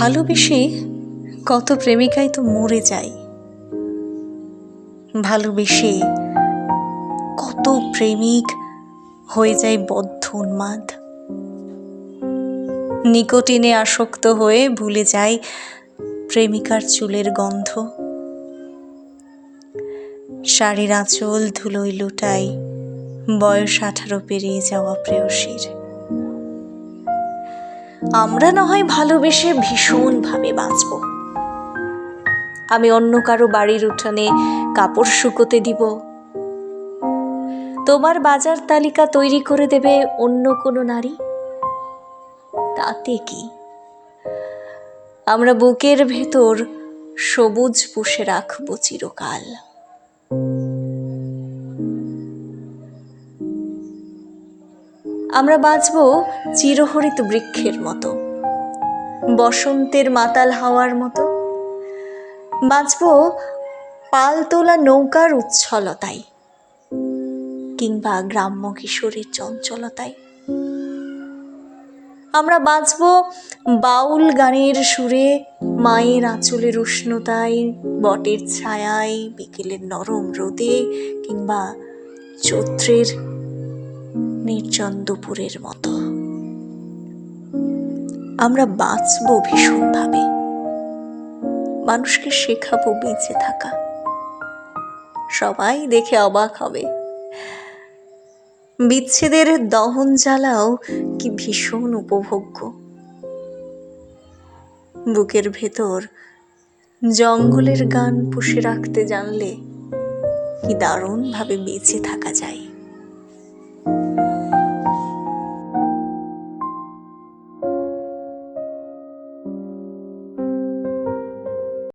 ভালোবেসে কত প্রেমিকাই তো মরে যায়। ভালোবেসে কত প্রেমিক হয়ে যায় বদ্ধ উন্মাদ। নিকোটিনে আসক্ত হয়ে ভুলে যায় প্রেমিকার চুলের গন্ধ। শাড়ির আঁচল ধুলোয় লুটাই বয়স আঠারো পেরিয়ে যাওয়া প্রেয়সীর। আমরা না হয় ভালোবেসে ভীষণভাবে বাঁচব। আমি অন্য কারও বাড়ির উঠানে কাপড় শুকোতে দিব। তোমার বাজার তালিকা তৈরি করে দেবে অন্য কোনো নারী? তাতে কি? আমরা বুকের ভেতর সবুজ পুষে রাখব চিরকাল। আমরা বাঁচব চিরহরিত বৃক্ষের মতো। বসন্তের মাতাল হাওয়ার মতো। বাঁচব পাল তোলা নৌকার উচ্ছলতায় কিংবা গ্রাম্য কিশোরের চঞ্চলতায়। আমরা বাঁচব বাউল গানের সুরে, মায়ের আঁচলের উষ্ণতায়, বটের ছায়ায়, বিকেলের নরম রোদে কিংবা চৈত্রের নির্জন দুপুরের মতো। আমরা বাঁচব ভীষণভাবে। মানুষকে শেখাবো বেঁচে থাকা। সবাই দেখে অবাক হবে। বিচ্ছেদের দহন জ্বালাও কি ভীষণ উপভোগ্য। বুকের ভেতর জঙ্গলের গান পুষে রাখতে জানলে কি দারুণভাবে বেঁচে থাকা যায়।